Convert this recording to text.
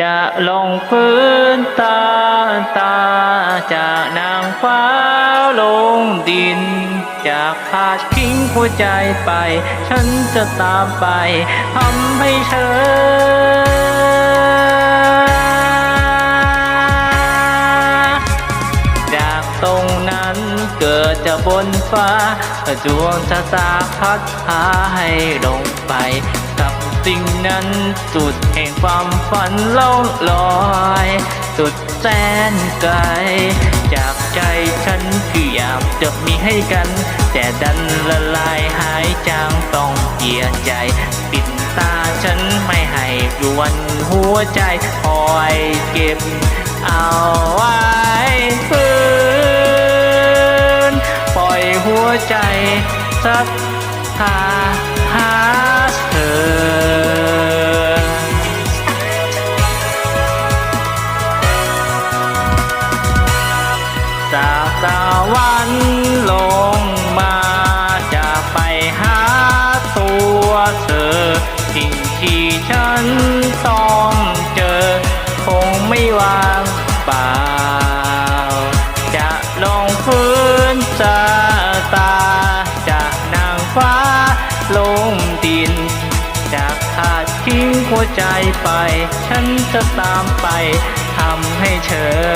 จะลงพื้นตาตาจากนางฟ้าลงดินจากขาดทิ้งหัวใจไป ฉันจะตามไปทำให้เธอจากตรงนั้นเกิดจะบนฟ้าดวงชะตาพัดพาให้ลงไป สิ่งนั้นสุดแห่งความฝันล่องลอย สุดแสนไกล จากใจฉันคืออยากจะมีให้กัน แต่ดันละลายหายจางต้องเสียใจ ปิดตาฉันไม่ให้รวนหัวใจคอยเก็บเอาไว้ฝืนปล่อยหัวใจสักทาหา สวรรค์ลงมาจะไปหาตัวเธอสิ่งที่ฉันต้องเจอ คงไม่วางเปล่า จะลงพื้นชะตาจากนางฟ้าลงดินจากขาดทิ้งหัวใจไป ฉันจะตามไปทำให้เธอ